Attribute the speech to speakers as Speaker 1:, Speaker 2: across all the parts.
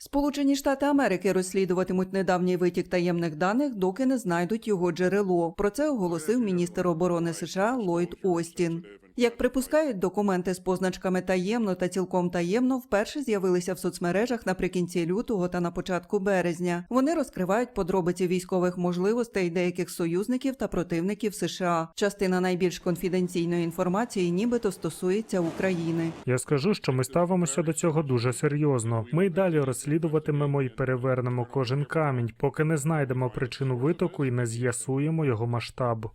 Speaker 1: Сполучені Штати Америки розслідуватимуть недавній витік таємних даних, доки не знайдуть його джерело. Про це оголосив міністр оборони США Ллойд Остін. Як припускають, документи з позначками таємно та цілком таємно вперше з'явилися в соцмережах наприкінці лютого та на початку березня. Вони розкривають подробиці військових можливостей деяких союзників та противників США. Частина найбільш конфіденційної інформації, нібито стосується України.
Speaker 2: Я скажу, що ми ставимося до цього дуже серйозно. Ми й далі розслідуватимемо і перевернемо кожен камінь, поки не знайдемо причину витоку і не з'ясуємо його масштаб.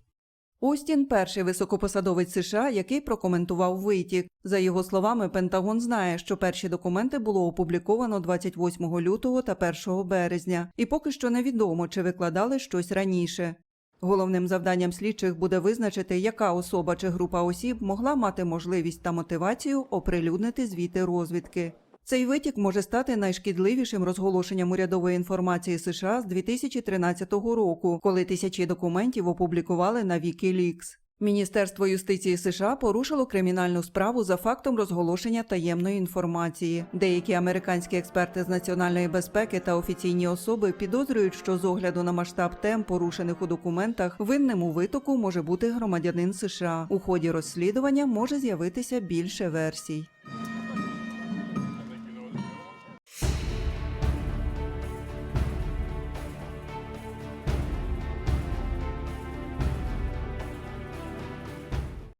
Speaker 1: Остін перший високопосадовець США, який прокоментував витік. За його словами, Пентагон знає, що перші документи було опубліковано 28 лютого та 1 березня, і поки що невідомо, чи викладали щось раніше. Головним завданням слідчих буде визначити, яка особа чи група осіб могла мати можливість та мотивацію оприлюднити звіти розвідки. Цей витік може стати найшкідливішим розголошенням урядової інформації США з 2013 року, коли тисячі документів опублікували на Wikileaks. Міністерство юстиції США порушило кримінальну справу за фактом розголошення таємної інформації. Деякі американські експерти з національної безпеки та офіційні особи підозрюють, що з огляду на масштаб тем, порушених у документах, винним у витоку може бути громадянин США. У ході розслідування може з'явитися більше версій.